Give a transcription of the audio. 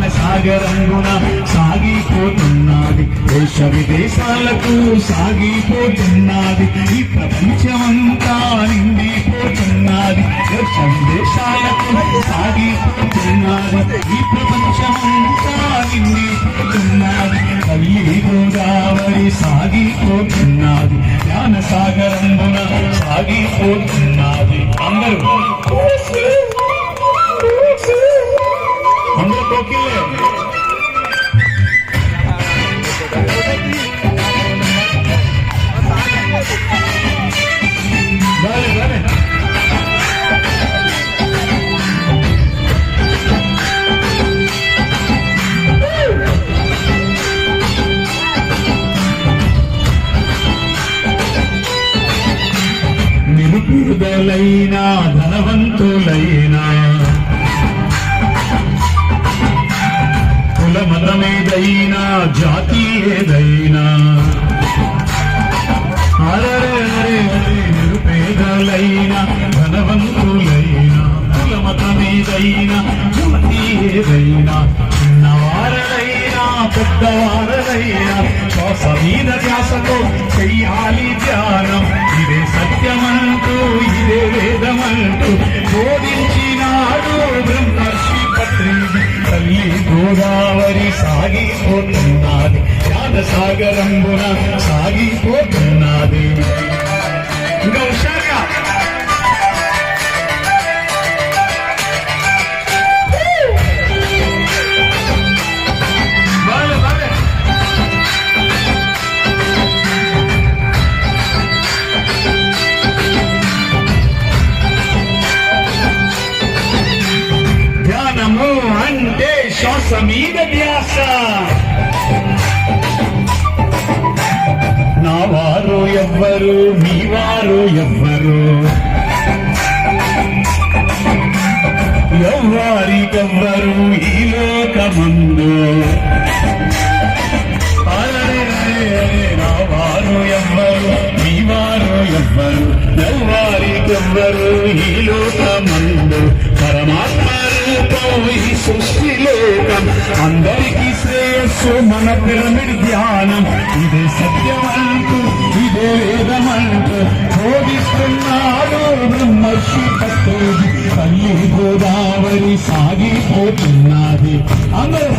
జ్ఞాన సాగరంగున సాగిపోతున్నది. దేశ విదేశాలకు సాగిపోతున్నది. ఈ ప్రపంచమంతా నిండిపోతున్నది. దేశ విదేశాలకు సాగిపోతున్నది. ఈ ప్రపంచమంతా నిండిపోతున్నది. తల్లి గోదావరి సాగిపోతున్నది. జ్ఞాన సాగరంగున సాగిపోతున్నది. అందరూ. నిరుపేదలైనా ధనవంతులైనా. కుల మతమేదైనా జాతి ఏదైనా నిరుపేదలైనా ధనవంతులైనా. కుల మతమేదైనా జాతి ఏదైనా చిన్నవారలైనా పెద్దవారలైనా. శ్వాస మీద ధ్యాసతో చెయ్యాలి ధ్యానం. ఇదే సత్యమన శోధించినాడు బ్రహ్మర్షి పత్రి తల్లి గోదావరి సాగిపోతున్నది. జ్ఞాన సాగరంబున సాగిపోతున్నది. అంటే amiga మీద ధ్యాస నా వారు ఎవ్వరు మీ వారు ఎవ్వరు? ఎవ్వరికెవ్వరు ఈ లోకమందు? అందరికీ శ్రేయస్సు మన పిరమిడ్ ధ్యానం. ఇదే సత్యమంటూ ఇదే వేదమంటూ బోధిస్తున్నాడు బ్రహ్మర్షి తల్లి గోదావరి సాగిపోతున్నది. అందరూ